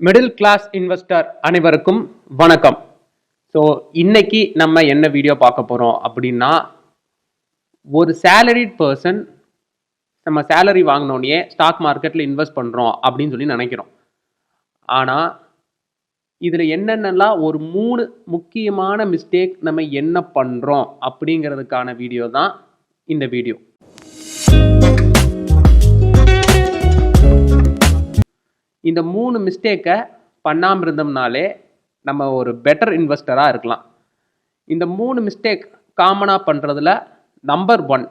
Middle class investor அனைவருக்கும் வணக்கம். So இன்னைக்கு நம்ம என்ன வீடியோ பார்க்க போகிறோம் அப்படின்னா ஒரு சேலரிட் பர்சன் நம்ம சேலரி வாங்கினோடனே ஸ்டாக் மார்க்கெட்டில் இன்வெஸ்ட் பண்ணுறோம் அப்படின்னு சொல்லி நினைக்கிறோம். ஆனால் இதில் என்னென்னலாம் ஒரு மூணு முக்கியமான மிஸ்டேக் நம்ம என்ன பண்ணுறோம் அப்படிங்கிறதுக்கான வீடியோ தான் இந்த வீடியோ இந்த மூணு மிஸ்டேக்கை பண்ணாமல் இருந்தோம்னாலே நம்ம ஒரு பெட்டர் இன்வெஸ்டராக இருக்கலாம். இந்த மூணு மிஸ்டேக் காமனாக பண்ணுறதுல நம்பர் ஒன்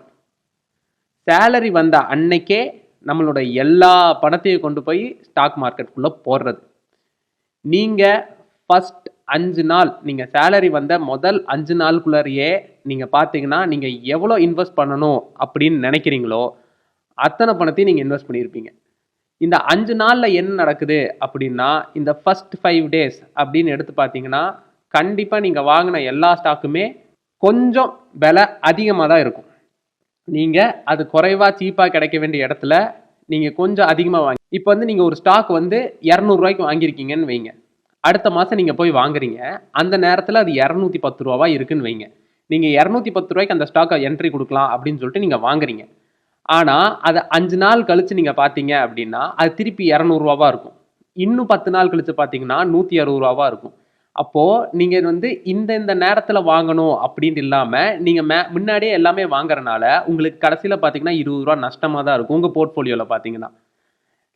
சேலரி வந்த அன்னைக்கே நம்மளோட எல்லா பணத்தையும் கொண்டு போய் ஸ்டாக் மார்க்கெட்டுக்குள்ளே போடுறது. நீங்கள் ஃபஸ்ட் அஞ்சு நாள் நீங்கள் சேலரி வந்த முதல் அஞ்சு நாளுக்குள்ளேயே நீங்கள் பார்த்தீங்கன்னா நீங்கள் எவ்வளோ இன்வெஸ்ட் பண்ணணும் அப்படின்னு நினைக்கிறீங்களோ அத்தனை பணத்தையும் நீங்கள் இன்வெஸ்ட் பண்ணியிருப்பீங்க. இந்த அஞ்சு நாளில் என்ன நடக்குது அப்படின்னா இந்த ஃபஸ்ட் ஃபைவ் டேஸ் அப்படின்னு எடுத்து பார்த்தீங்கன்னா கண்டிப்பாக நீங்கள் வாங்கின எல்லா ஸ்டாக்குமே கொஞ்சம் விலை அதிகமாக தான் இருக்கும். நீங்கள் அது குறைவாக சீப்பாக கிடைக்க வேண்டிய இடத்துல நீங்கள் கொஞ்சம் அதிகமாக வாங்கி இப்போ வந்து நீங்கள் ஒரு ஸ்டாக் வந்து இரநூறுவாய்க்கு வாங்கியிருக்கீங்கன்னு வைங்க. அடுத்த மாதம் நீங்கள் போய் வாங்குறீங்க. அந்த நேரத்தில் அது இரநூத்தி பத்து ரூபாவா இருக்குன்னு வைங்க. நீங்கள் இரநூத்தி பத்து ரூபாய்க்கு அந்த ஸ்டாக்கை என்ட்ரி கொடுக்கலாம் அப்படின்னு சொல்லிட்டு நீங்கள் வாங்குறீங்க. ஆனால் அதை அஞ்சு நாள் கழித்து நீங்கள் பார்த்தீங்க அப்படின்னா அது திருப்பி இரநூறுவாவாக இருக்கும். இன்னும் பத்து நாள் கழித்து பார்த்தீங்கன்னா நூற்றி அறுபது ரூபாவாக இருக்கும். அப்போது நீங்கள் வந்து இந்த இந்த நேரத்தில் வாங்கணும் அப்படின்ட்டு இல்லாமல் நீங்கள் மே முன்னாடியே எல்லாமே வாங்குறனால உங்களுக்கு கடைசியில் பார்த்தீங்கன்னா இருபது ரூபா நஷ்டமாக தான் இருக்கும். உங்கள் போர்ட்ஃபோலியோவில் பார்த்தீங்கன்னா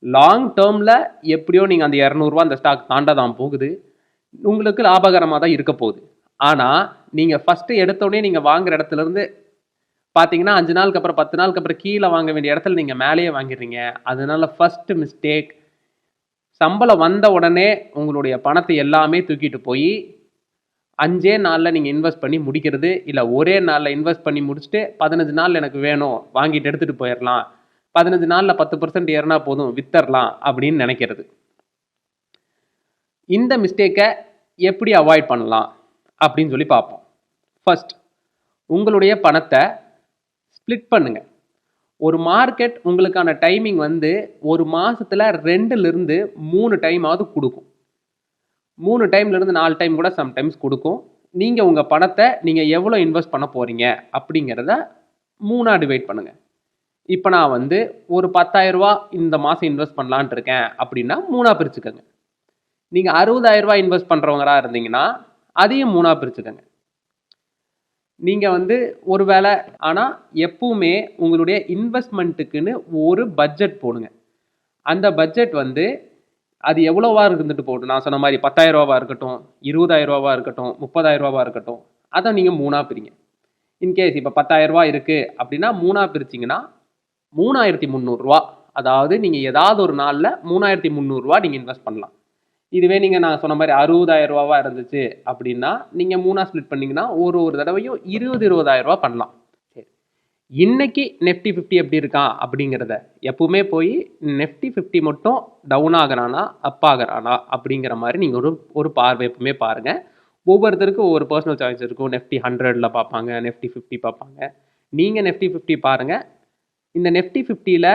லாங் டேர்மில் எப்படியோ நீங்கள் அந்த இரநூறுவா அந்த ஸ்டாக் தாண்ட தான் போகுது. உங்களுக்கு லாபகரமாக தான் இருக்க போகுது. ஆனால் நீங்கள் ஃபஸ்ட்டு எடுத்தோடனே நீங்கள் வாங்குற இடத்துலேருந்து பார்த்தீங்கன்னா அஞ்சு நாளுக்கு அப்புறம் பத்து நாளுக்கு அப்புறம் கீழே வாங்க வேண்டிய இடத்துல நீங்கள் மேலேயே வாங்கிடுறீங்க. அதனால ஃபஸ்ட்டு மிஸ்டேக் சம்பளம் வந்த உடனே உங்களுடைய பணத்தை எல்லாமே தூக்கிட்டு போய் அஞ்சே நாளில் நீங்கள் இன்வெஸ்ட் பண்ணி முடிக்கிறது இல்லை ஒரே நாளில் இன்வெஸ்ட் பண்ணி முடிச்சுட்டு பதினஞ்சு நாள் எனக்கு வேணும் வாங்கிட்டு எடுத்துகிட்டு போயிடலாம் பதினஞ்சு நாளில் பத்து பர்சன்ட் ஏறினா போதும் வித்தரலாம் அப்படின்னு நினைக்கிறது. இந்த மிஸ்டேக்கை எப்படி அவாய்ட் பண்ணலாம்? அப்படின்னு சொல்லி பார்ப்போம். ஃபஸ்ட் உங்களுடைய பணத்தை ஸ்ப்ளிட் பண்ணுங்கள் ஒரு மார்க்கெட் உங்களுக்கான டைமிங் வந்து ஒரு மாதத்தில் ரெண்டுலேருந்து மூணு டைமாவது கொடுக்கும். மூணு டைம்லேருந்து நாலு டைம் கூட சம்டைம்ஸ் கொடுக்கும். நீங்கள் உங்கள் பணத்தை நீங்கள் எவ்வளோ இன்வெஸ்ட் பண்ண போகிறீங்க அப்படிங்கிறத மூணாக டிவைட் பண்ணுங்கள் இப்போ நான் வந்து ஒரு 10000 இந்த மாதம் இன்வெஸ்ட் பண்ணலான்ட்டு இருக்கேன் அப்படின்னா மூணாக பிரிச்சுக்கோங்க. நீங்கள் 60000 இன்வெஸ்ட் பண்ணுறவங்களா இருந்தீங்கன்னா அதையும் மூணாக பிரிச்சுக்கோங்க. நீங்கள் வந்து ஒரு வேளை ஆனால் எப்பவுமே உங்களுடைய இன்வெஸ்ட்மெண்ட்டுக்குன்னு ஒரு பட்ஜெட் போடுங்க. அந்த பட்ஜெட் வந்து அது எவ்வளோவா இருந்துட்டு போகட்டும் நான் சொன்ன மாதிரி 10000 இருக்கட்டும் 20000 இருக்கட்டும் 30000 இருக்கட்டும் அதை நீங்கள் மூணாக பிரிங்க. இன்கேஸ் இப்போ பத்தாயிரரூபா இருக்குது அப்படின்னா மூணாக பிரிச்சிங்கன்னா மூணாயிரத்தி முந்நூறுரூவா அதாவது நீங்கள் ஏதாவது ஒரு நாளில் மூணாயிரத்தி முந்நூறுரூவா நீங்கள் இன்வெஸ்ட் பண்ணலாம். இதுவே நீங்கள் நான் சொன்ன மாதிரி 60000 ரூபாவா இருந்துச்சு அப்படின்னா நீங்கள் மூணாக ஸ்ப்ளிட் பண்ணிங்கன்னா ஒரு ஒரு தடவையும் இருபது இருபதாயிரம் ரூபா பண்ணலாம். சரி. இன்னைக்கு நெஃப்டி ஃபிஃப்டி எப்படி இருக்கான் அப்படிங்கிறத எப்பவுமே போய் நெஃப்டி ஃபிஃப்டி மட்டும் டவுன் ஆகுறானா அப் ஆகிறானா அப்படிங்கிற மாதிரி நீங்கள் ஒரு ஒரு பார்வை எப்பவுமே பாருங்கள் ஒவ்வொருத்தருக்கும் ஒவ்வொரு பர்சனல் சாய்ஸ் இருக்கும். நெஃப்டி ஹண்ட்ரடில் பார்ப்பாங்க நெஃப்டி ஃபிஃப்டி பார்ப்பாங்க. நீங்கள் நெஃப்டி ஃபிஃப்டி பாருங்கள் இந்த நெஃப்டி ஃபிஃப்டியில்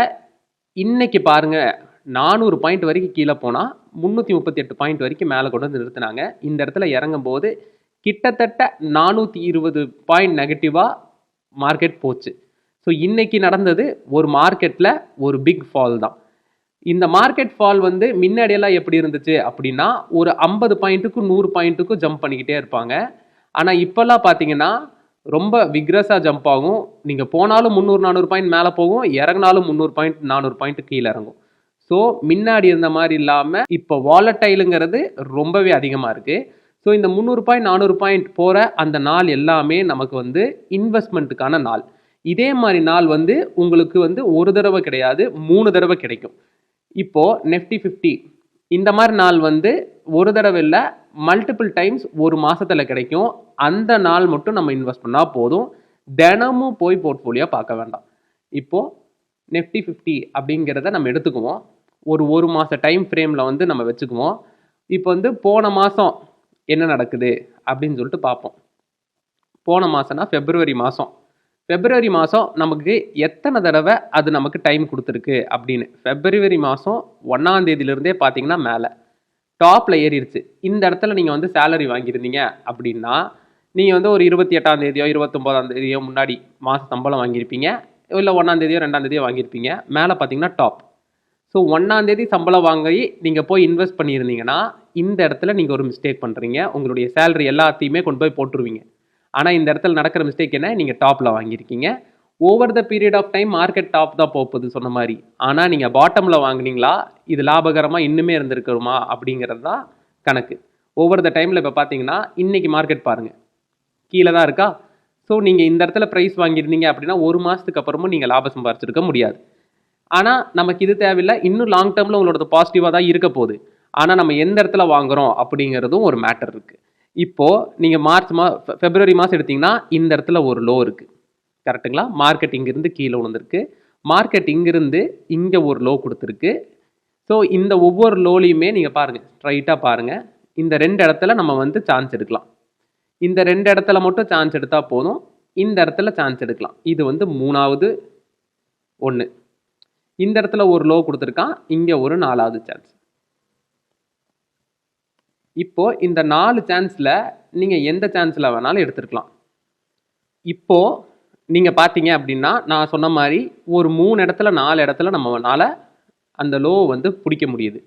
இன்னைக்கு பாருங்கள் நானூறு பாயிண்ட் வரைக்கும் கீழே போனால் முந்நூற்றி முப்பத்தி எட்டு பாயிண்ட் வரைக்கும் மேலே கொண்டு வந்து நிறுத்தினாங்க. இந்த இடத்துல இறங்கும் போது கிட்டத்தட்ட நானூற்றி இருபது பாயிண்ட் நெகட்டிவாக மார்க்கெட் போச்சு. ஸோ இன்றைக்கி நடந்தது ஒரு மார்க்கெட்டில் ஒரு பிக் ஃபால் தான். இந்த மார்க்கெட் ஃபால் வந்து முன்னாடியெல்லாம் எப்படி இருந்துச்சு அப்படின்னா ஒரு ஐம்பது பாயிண்ட்டுக்கும் நூறு பாயிண்ட்டுக்கும் ஜம்ப் பண்ணிக்கிட்டே இருப்பாங்க. ஆனால் இப்போல்லாம் பார்த்தீங்கன்னா ரொம்ப விக்ரஸாக ஜம்ப் ஆகும். நீங்கள் போனாலும் முந்நூறு நானூறு பாயிண்ட் மேலே போகும். இறங்கினாலும் முந்நூறு பாயிண்ட் நானூறு பாயிண்ட் கீழே இறங்கும். ஸோ முன்னாடி இருந்த மாதிரி இல்லாமல் இப்போ வாலட்டைலுங்கிறது ரொம்பவே அதிகமாக இருக்குது ஸோ இந்த முந்நூறு பாயிண்ட் நானூறு பாயிண்ட் போகிற அந்த நாள் எல்லாமே நமக்கு வந்து இன்வெஸ்ட்மெண்ட்டுக்கான நாள். இதே மாதிரி நாள் வந்து உங்களுக்கு வந்து ஒரு தடவை கிடையாது மூணு தடவை கிடைக்கும். இப்போது நெஃப்டி ஃபிஃப்டி இந்த மாதிரி நாள் வந்து ஒரு தடவை இல்லை மல்டிபிள் டைம்ஸ் ஒரு மாதத்தில் கிடைக்கும். அந்த நாள் மட்டும் நம்ம இன்வெஸ்ட் பண்ணால் போதும். தினமும் போய் போர்ட்ஃபோலியோ பார்க்க வேண்டாம். இப்போது நெஃப்டி ஃபிஃப்டி அப்படிங்கிறத நம்ம எடுத்துக்குவோம். ஒரு ஒரு மாத டைம் ஃப்ரேமில் வந்து நம்ம வச்சுக்குவோம். இப்போ வந்து போன மாதம் என்ன நடக்குது அப்படின்னு சொல்லிட்டு பார்ப்போம். போன மாதம்னா ஃபெப்ரவரி மாதம் ஃபெப்ரவரி மாதம் நமக்கு எத்தனை தடவை அது நமக்கு டைம் கொடுத்துருக்கு அப்படின்னு. ஃபெப்ரவரி மாதம் ஒன்றாந்தேதியிலேருந்தே பார்த்தீங்கன்னா மேலே. டாப்பில் ஏறிடுச்சு இந்த இடத்துல நீங்கள் வந்து சேலரி வாங்கியிருந்தீங்க அப்படின்னா நீங்கள் வந்து ஒரு இருபத்தி எட்டாம் தேதியோ இருபத்தொம்போதாம் தேதியோ முன்னாடி மாத சம்பளம் வாங்கியிருப்பீங்க. இல்லை ஒன்றாந்தேதியோ ரெண்டாந்தேதியோ வாங்கியிருப்பீங்க. மேலே பார்த்தீங்கன்னா டாப் ஸோ ஒன்றாந்தேதி சம்பளம் வாங்கி நீங்கள் போய் இன்வெஸ்ட் பண்ணியிருந்தீங்கன்னா இந்த இடத்துல நீங்கள் ஒரு மிஸ்டேக் பண்ணுறீங்க உங்களுடைய சேலரி எல்லாத்தையுமே கொண்டு போய் போட்டுருவீங்க. ஆனால் இந்த இடத்துல நடக்கிற மிஸ்டேக் என்ன? நீங்கள் டாப்பில் வாங்கியிருக்கீங்க. Over the period of time market top தான் போகுது சொன்ன மாதிரி. ஆனால் நீங்கள் பாட்டமில் வாங்குனீங்களா? இது லாபகரமாக இன்னுமே இருந்திருக்குமா? அப்படிங்கிறது தான் கணக்கு. ஓவர் த டைமில் இப்போ பார்த்தீங்கன்னா இன்றைக்கி மார்க்கெட் பாருங்கள் கீழே தான் இருக்கா? ஸோ நீங்கள் இந்த இடத்துல ப்ரைஸ் வாங்கியிருந்தீங்க அப்படின்னா ஒரு மாதத்துக்கு அப்புறமும் நீங்கள் லாபம் சம்பாரிச்சிருக்க முடியாது. ஆனால் நமக்கு இது தேவையில்லை. இன்னும் லாங் டேர்மில் உங்களோட பாசிட்டிவாக தான் இருக்க போகுது. ஆனால் நம்ம எந்த இடத்துல வாங்குறோம் அப்படிங்கிறதும் ஒரு மேட்டர் இருக்குது இப்போது நீங்கள் மார்ச் மா ஃபெப்ரவரி மாதம் எடுத்தீங்கன்னா இந்த இடத்துல ஒரு லோ இருக்குது கரெக்ட்டுங்களா மார்க்கெட் இங்கேருந்து கீழே விழுந்திருக்கு மார்க்கெட் இங்கேருந்து இங்கே ஒரு லோ கொடுத்துருக்கு. ஸோ இந்த ஒவ்வொரு லோலையுமே நீங்கள் பாருங்கள் ஸ்ட்ரைட்டாக பாருங்கள் இந்த ரெண்டு இடத்துல நம்ம வந்து சான்ஸ் எடுக்கலாம். இந்த ரெண்டு இடத்துல மட்டும் சான்ஸ் எடுத்தால் போதும். இந்த இடத்துல சான்ஸ் எடுக்கலாம். இது வந்து மூணாவது ஒன்று இந்த இடத்துல ஒரு லோ கொடுத்துருக்கான் இங்கே ஒரு நாலாவது சான்ஸ் இப்போ இந்த நாலு சான்ஸில் நீங்கள் எந்த சான்ஸில் வேணாலும் எடுத்துருக்கலாம். இப்போது நீங்கள் பார்த்தீங்க அப்படின்னா நான் சொன்ன மாதிரி ஒரு மூணு இடத்துல நாலு இடத்துல நம்மனால அந்த லோ வந்து பிடிக்க முடியுது.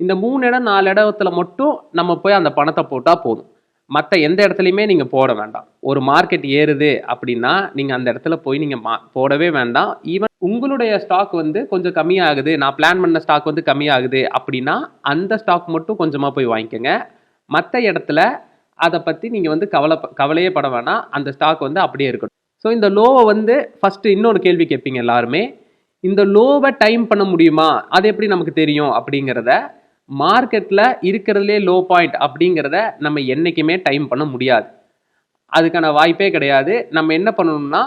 இந்த மூணு இடம் நாலு இடத்துல மட்டும் நம்ம போய் அந்த பணத்தை போட்டால் போதும். மற்ற எந்த இடத்துலையுமே நீங்கள் போட வேண்டாம். ஒரு மார்க்கெட் ஏறுது அப்படின்னா நீங்கள் அந்த இடத்துல போய் நீங்கள் மா போடவே வேண்டாம். ஈவன் உங்களுடைய ஸ்டாக் வந்து கொஞ்சம் கம்மியாகுது. நான் பிளான் பண்ண ஸ்டாக் வந்து கம்மியாகுது அப்படின்னா அந்த ஸ்டாக் மட்டும் கொஞ்சமாக போய் வாங்கிக்கோங்க. மற்ற இடத்துல அதை பற்றி நீங்கள் வந்து கவலை கவலையே பட வேணாம். அந்த ஸ்டாக் வந்து அப்படியே இருக்கணும். ஸோ இந்த லோவை வந்து ஃபஸ்ட்டு இன்னொரு கேள்வி கேட்பீங்க எல்லாருமே. இந்த லோவை டைம் பண்ண முடியுமா? அது எப்படி நமக்கு தெரியும் அப்படிங்கிறத மார்க்கெட்டில் இருக்கிறதுலே லோ பாயிண்ட் அப்படிங்கிறத நம்ம என்றைக்குமே டைம் பண்ண முடியாது. அதுக்கான வாய்ப்பே கிடையாது. நம்ம என்ன பண்ணணும்னா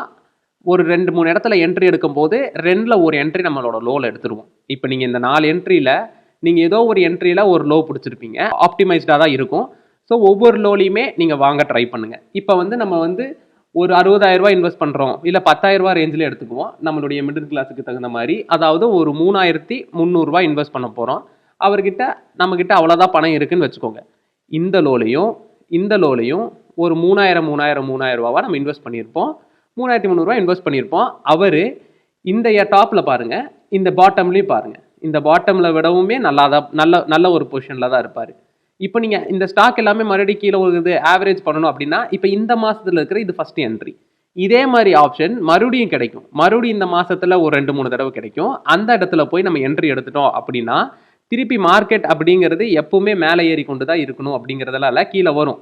ஒரு ரெண்டு மூணு இடத்துல என்ட்ரி எடுக்கும்போது ரெண்டில் ஒரு என்ட்ரி நம்மளோட லோவில் எடுத்துருவோம். இப்போ நீங்கள் இந்த நாலு என்ட்ரியில் நீங்கள் ஏதோ ஒரு என்ட்ரியில் ஒரு லோ பிடிச்சிருப்பீங்க. ஆப்டிமைஸ்டாக தான் இருக்கும். ஸோ ஒவ்வொரு லோலையுமே நீங்கள் வாங்க ட்ரை பண்ணுங்கள் இப்போ வந்து நம்ம வந்து ஒரு அறுபதாயிரரூபா இன்வெஸ்ட் பண்ணுறோம் இல்லை பத்தாயிரரூபா ரேஞ்சில் எடுத்துக்குவோம். நம்மளுடைய மிடில் கிளாஸுக்கு தகுந்த மாதிரி. அதாவது ஒரு மூணாயிரத்தி முந்நூறுரூவா இன்வெஸ்ட் பண்ண போகிறோம் அவர்கிட்ட நம்மக்கிட்ட அவ்வளோதான் பணம் இருக்குதுன்னு வச்சுக்கோங்க. இந்த லோலையும் இந்த லோலையும் ஒரு மூணாயிரம் மூணாயிரம் மூணாயிரம் ரூபாவா நம்ம இன்வெஸ்ட் பண்ணியிருப்போம். மூணாயிரத்தி முந்நூறுரூவா இன்வெஸ்ட் பண்ணியிருப்போம். அவர் இந்த டாப்பில் பாருங்கள் இந்த பாட்டம்லேயும் பாருங்கள் இந்த பாட்டமில் விடவுமே நல்லா தான் நல்ல நல்ல ஒரு பொசிஷனில் தான் இருப்பார். இப்போ நீங்கள் இந்த ஸ்டாக் எல்லாமே மறுபடியும் கீழே ஒரு ஆவரேஜ் பண்ணணும் அப்படின்னா இப்போ இந்த மாதத்தில் இருக்கிற இது ஃபஸ்ட் என்ட்ரி இதே மாதிரி ஆப்ஷன் மறுபடியும் கிடைக்கும். மறுபடியும் இந்த மாதத்தில் ஒரு ரெண்டு மூணு தடவை கிடைக்கும். அந்த இடத்துல போய் நம்ம என்ட்ரி எடுத்துட்டோம் அப்படின்னா திருப்பி மார்க்கெட் அப்படிங்கிறது எப்பவுமே மேலே ஏறி கொண்டு தான் இருக்கணும் அப்படிங்கிறதெல்லாம் இல்லை கீழே வரும்.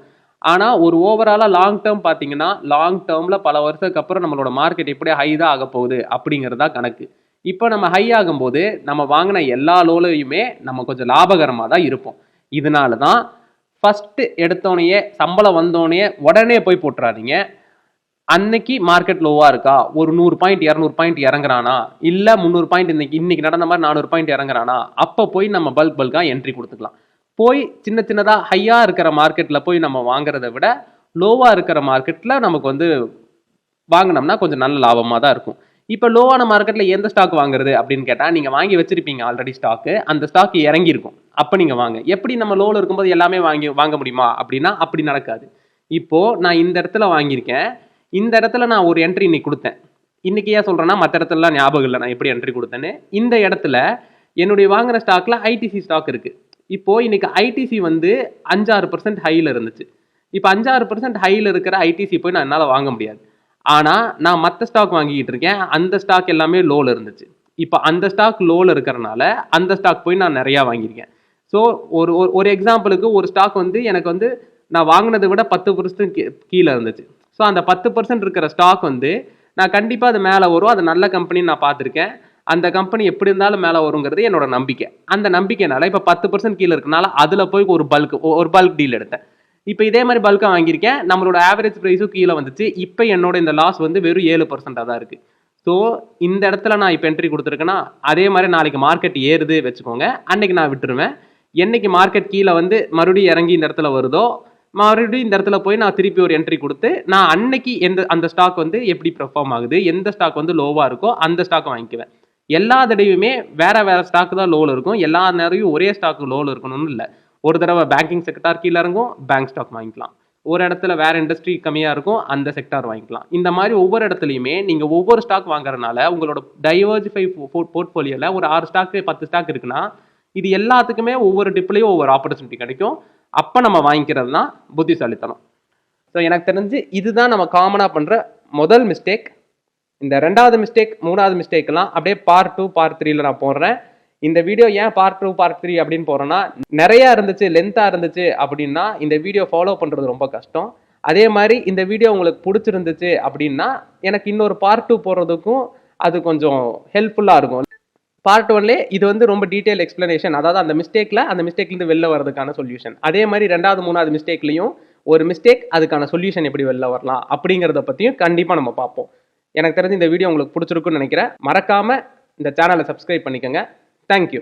ஆனால் ஒரு ஓவராலாக லாங் டேர்ம் பார்த்தீங்கன்னா லாங் டேர்மில் பல வருஷத்துக்கு அப்புறம் நம்மளோட மார்க்கெட் எப்படி ஹை தான் ஆக போகுது அப்படிங்கிறதா கணக்கு. இப்போ நம்ம ஹை ஆகும்போது நம்ம வாங்கின எல்லா லோலையுமே நம்ம கொஞ்சம் லாபகரமாக தான் இருப்போம். இதனால தான் ஃபஸ்ட்டு எடுத்தோடனே சம்பளம் வந்தோடனே உடனே போய் போட்டுறாதீங்க. அன்னைக்கு மார்க்கெட் லோவாக இருக்கா? ஒரு நூறு பாயிண்ட் இரநூறு பாயிண்ட் இறங்குறானா? இல்லை முந்நூறு பாயிண்ட் இன்னைக்கு இன்னைக்கு நடந்த மாதிரி நானூறு பாயிண்ட் இறங்குறானா? அப்போ போய் நம்ம பல்க் பல்காக என்ட்ரி கொடுத்துக்கலாம். போய் சின்ன சின்னதாக ஹையாக இருக்கிற மார்க்கெட்டில் போய் நம்ம வாங்குறத விட லோவாக இருக்கிற மார்க்கெட்டில் நமக்கு வந்து வாங்கினோம்னா கொஞ்சம் நல்ல லாபமாக தான் இருக்கும். இப்போ லோவான மார்க்கெட்டில் எந்த ஸ்டாக் வாங்குறது அப்படின்னு கேட்டால் நீங்கள் வாங்கி வச்சிருப்பீங்க ஆல்ரெடி ஸ்டாக்கு அந்த ஸ்டாக் இறங்கியிருக்கும். அப்போ நீங்கள் வாங்க. எப்படி நம்ம லோவில் இருக்கும்போது எல்லாமே வாங்கி வாங்க முடியுமா அப்படின்னா அப்படி நடக்காது. இப்போது நான் இந்த இடத்துல வாங்கியிருக்கேன். இந்த இடத்துல நான் ஒரு என்ட்ரி இன்னைக்கு கொடுத்தேன். இன்னைக்கு ஏன் சொல்கிறேன்னா மற்ற இடத்துலலாம் ஞாபகம் இல்லை. நான் எப்படி என்ட்ரி கொடுத்தேன்னு. இந்த இடத்துல என்னுடைய வாங்குற ஸ்டாக்ல ஐடிசி ஸ்டாக் இருக்குது இப்போது இன்னைக்கு ஐடிசி வந்து அஞ்சாறு பர்சன்ட் ஹையில் இருந்துச்சு. இப்போ அஞ்சாறு பர்சன்ட் ஹையில் இருக்கிற ஐடிசி போய் நான் என்னால் வாங்க முடியாது. ஆனால் நான் மற்ற ஸ்டாக் வாங்கிக்கிட்டு இருக்கேன். அந்த ஸ்டாக் எல்லாமே லோவில் இருந்துச்சு. இப்போ அந்த ஸ்டாக் லோவில் இருக்கிறனால அந்த ஸ்டாக் போய் நான் நிறையா வாங்கியிருக்கேன். ஸோ ஒரு ஒரு- ஒரு எக்ஸாம்பிளுக்கு ஒரு ஸ்டாக் வந்து எனக்கு வந்து நான் வாங்கினதை விட பத்து பர்சன்ட் கீழே இருந்துச்சு. ஸோ அந்த பத்து பர்சன்ட் இருக்கிற ஸ்டாக் வந்து நான் கண்டிப்பாக அது மேலே வரும். அது நல்ல கம்பெனின்னு நான் பார்த்துருக்கேன். அந்த கம்பெனி எப்படி இருந்தாலும் மேலே வருங்கிறது என்னோட நம்பிக்கை. அந்த நம்பிக்கைனால இப்போ பத்து பர்சன்ட் கீழே இருக்கனால அதில் போய் ஒரு பல்க் ஒரு பல்க் டீல் எடுத்தேன். இப்போ இதே மாதிரி பல்காக வாங்கியிருக்கேன். நம்மளோட ஆவரேஜ் ப்ரைஸும் கீழே வந்துச்சு. இப்போ என்னோட இந்த லாஸ் வந்து வெறும் ஏழு பர்சன்டாக தான் இருக்குது ஸோ இந்த இடத்துல நான் இப்போ என்ட்ரி கொடுத்துருக்கேன்னா அதே மாதிரி நாளைக்கு மார்க்கெட் ஏறுது வச்சுக்கோங்க. அன்னைக்கு நான் விட்டுருவேன். என்னைக்கு மார்க்கெட் கீழே வந்து மறுபடியும் இறங்கி இந்த இடத்துல வருதோ மறுபடியும் இந்த இடத்துல போய் நான் திருப்பி ஒரு என்ட்ரி கொடுத்து நான் அன்னைக்கு எந்த அந்த ஸ்டாக் வந்து எப்படி பெர்ஃபார்ம் ஆகுது எந்த ஸ்டாக் வந்து லோவாக இருக்கோ அந்த ஸ்டாக் வாங்கிக்குவேன். எல்லா தடவையுமே வேற வேற ஸ்டாக் தான் லோவில் இருக்கும். எல்லா நேரையும் ஒரே ஸ்டாக் லோவில் இருக்கணும்னு இல்லை. ஒரு தடவை பேங்கிங் செக்டார் கீழே இறங்கும் பேங்க் ஸ்டாக் வாங்கிக்கலாம். ஒரு இடத்துல வேற இண்டஸ்ட்ரி கம்மியாக இருக்கும் அந்த செக்டார் வாங்கிக்கலாம். இந்த மாதிரி ஒவ்வொரு இடத்துலையுமே நீங்கள் ஒவ்வொரு ஸ்டாக் வாங்குறதுனால உங்களோட டைவர்ஜிஃபை போர்ட்ஃபோலியோவில் ஒரு ஆறு ஸ்டாக்கு பத்து ஸ்டாக் இருக்குன்னா இது எல்லாத்துக்குமே ஒவ்வொரு டிப்லையும் ஒவ்வொரு ஆப்பர்ச்சுனிட்டி கிடைக்கும். அப்போ நம்ம வாங்கிக்கிறது தான் புத்திசாலித்தனம். ஸோ எனக்கு தெரிஞ்சு இதுதான் நம்ம காமனாக பண்ணுற முதல் மிஸ்டேக் இந்த ரெண்டாவது மிஸ்டேக் மூணாவது மிஸ்டேக்லாம் அப்படியே பார்ட் டூ பார்ட் த்ரீல நான் போடுறேன். இந்த வீடியோ ஏன் பார்ட் டூ பார்ட் த்ரீ அப்படின்னு போகிறோன்னா நிறையா இருந்துச்சு லென்த்தாக இருந்துச்சு அப்படின்னா இந்த வீடியோ ஃபாலோ பண்ணுறது ரொம்ப கஷ்டம். அதே மாதிரி இந்த வீடியோ உங்களுக்கு பிடிச்சிருந்துச்சு அப்படின்னா எனக்கு இன்னொரு பார்ட் டூ போடுறதுக்கும் அது கொஞ்சம் ஹெல்ப்ஃபுல்லாக இருக்கும். பார்ட் ஒன்லே இது வந்து ரொம்ப டீட்டெயில் எக்ஸ்பிளனேஷன் அதாவது அந்த மிஸ்டேக்கில் அந்த மிஸ்டேக்லேருந்து வெளில வரதுக்கான சொல்யூஷன் அதே மாதிரி ரெண்டாவது மூணாவது மிஸ்டேக்லையும் ஒரு மிஸ்டேக் அதுக்கான சொல்யூஷன் எப்படி வெளில வரலாம் அப்படிங்கிறத பற்றியும் கண்டிப்பாக நம்ம பார்ப்போம். எனக்கு தெரிஞ்சு இந்த வீடியோ உங்களுக்கு பிடிச்சிருக்குன்னு நினைக்கிறேன். மறக்காமல் இந்த சேனலை சப்ஸ்கிரைப் பண்ணிக்கோங்க. தேங்க்யூ